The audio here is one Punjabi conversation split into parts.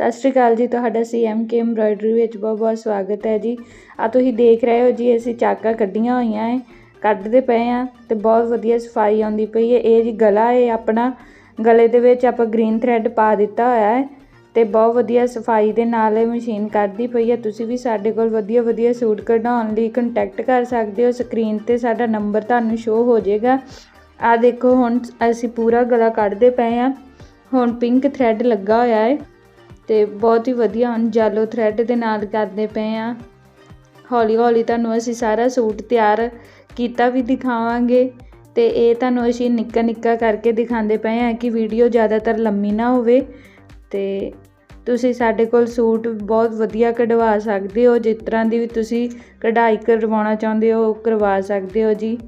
ਸਤਿ ਸ਼੍ਰੀ ਅਕਾਲ ਜੀ, ਤੁਹਾਡਾ ਸੀਐਮਕੇ ਐਮਬਰਾਇਡਰੀ ਵਿੱਚ ਬਹੁਤ ਬਹੁਤ ਸਵਾਗਤ ਹੈ ਜੀ। ਆ ਤੁਸੀਂ ਦੇਖ ਰਹੇ ਹੋ ਜੀ, ਅਸੀਂ ਚਾਕਾਂ ਕੱਢੀਆਂ ਹੋਈਆਂ ਹੈ ਕੱਢਦੇ ਪਏ ਆ ਤੇ ਬਹੁਤ ਵਧੀਆ ਸਫ਼ਾਈ ਆਉਂਦੀ ਪਈ ਹੈ ਇਹ ਜੀ ਗਲਾ ਹੈ ਆਪਣਾ ਗਲੇ ਦੇ ਵਿੱਚ ਆਪਾਂ ਗ੍ਰੀਨ ਥ੍ਰੈਡ ਪਾ ਦਿੱਤਾ ਹੋਇਆ ਹੈ ਤੇ ਬਹੁਤ ਵਧੀਆ ਸਫ਼ਾਈ ਦੇ ਨਾਲ ਇਹ ਮਸ਼ੀਨ ਕੱਢਦੀ ਪਈ ਹੈ ਤੁਸੀਂ ਵੀ ਸਾਡੇ ਕੋਲ ਵਧੀਆ ਵਧੀਆ ਸੂਟ ਕਢਾਉਣ ਲਈ ਕੰਟੈਕਟ ਕਰ ਸਕਦੇ ਹੋ। ਸਕਰੀਨ ਤੇ ਸਾਡਾ ਨੰਬਰ ਤੁਹਾਨੂੰ ਸ਼ੋ ਹੋ ਜਾਏਗਾ। ਆ ਦੇਖੋ ਹੁਣ ਅਸੀਂ ਪੂਰਾ ਗਲਾ ਕੱਢਦੇ ਪਏ ਆ। ਹੁਣ ਪਿੰਕ ਥ੍ਰੈਡ ਲੱਗਾ ਹੋਇਆ ਹੈ ਤੇ ਬਹੁਤ ਹੀ ਵਧੀਆ, ਹੁਣ ਜੈਲੋ ਥ੍ਰੈਡ ਦੇ ਨਾਲ ਕਰਦੇ ਪਏ ਆ ਹੌਲੀ ਹੌਲੀ ਤੁਹਾਨੂੰ ਅਸੀਂ ਸਾਰਾ ਸੂਟ ਤਿਆਰ ਕੀਤਾ ਵੀ ਦਿਖਾਵਾਂਗੇ ਤੇ ਇਹ ਤੁਹਾਨੂੰ ਅਸੀਂ ਨਿੱਕਾ ਨਿੱਕਾ ਕਰਕੇ ਦਿਖਾਉਂਦੇ ਪਏ ਆ ਕਿ ਵੀਡੀਓ ਜ਼ਿਆਦਾਤਰ ਲੰਮੀ ਨਾ ਹੋਵੇ ਤੇ ਤੁਸੀਂ ਸਾਡੇ ਕੋਲ ਸੂਟ ਬਹੁਤ ਵਧੀਆ ਕਢਵਾ ਸਕਦੇ ਹੋ, ਜਿਸ ਤਰ੍ਹਾਂ ਦੀ ਵੀ ਤੁਸੀਂ ਕਢਾਈ ਕਰਵਾਉਣਾ ਚਾਹੁੰਦੇ ਹੋ, ਉਹ ਕਰਵਾ ਸਕਦੇ ਹੋ ਜੀ।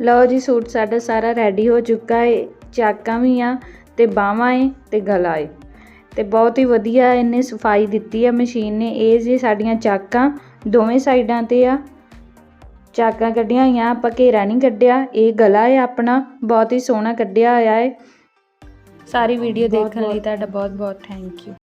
ਲਓ ਜੀ ਸੂਟ ਸਾਡਾ ਸਾਰਾ ਰੈਡੀ ਹੋ ਚੁੱਕਾ ਹੈ ਚਾਕਾਂ ਵੀ ਆ ਤੇ ਬਾਹਾਂ ਏ ਤੇ ਗਲਾ ਏ। ਤੇ ਬਹੁਤ ਹੀ ਵਧੀਆ ਇਹਨੇ ਸਫ਼ਾਈ ਦਿੱਤੀ ਹੈ ਮਸ਼ੀਨ ਨੇ। ਇਹ ਜੀ ਸਾਡੀਆਂ ਚਾਕਾਂ ਦੋਵੇਂ ਸਾਈਡਾਂ ਤੇ ਆ। ਚਾਕਾਂ ਕੱਢੀਆਂ ਹੋਈਆਂ ਆਪਾਂ ਘੇਰਾ ਨਹੀਂ ਕੱਢਿਆ। ਇਹ ਗਲਾ ਹੈ ਆਪਣਾ ਬਹੁਤ ਹੀ ਸੋਹਣਾ ਕੱਢਿਆ ਹੋਇਆ ਹੈ ਸਾਰੀ ਵੀਡੀਓ ਦੇਖਣ ਲਈ ਤੁਹਾਡਾ ਬਹੁਤ ਬਹੁਤ ਥੈਂਕ ਯੂ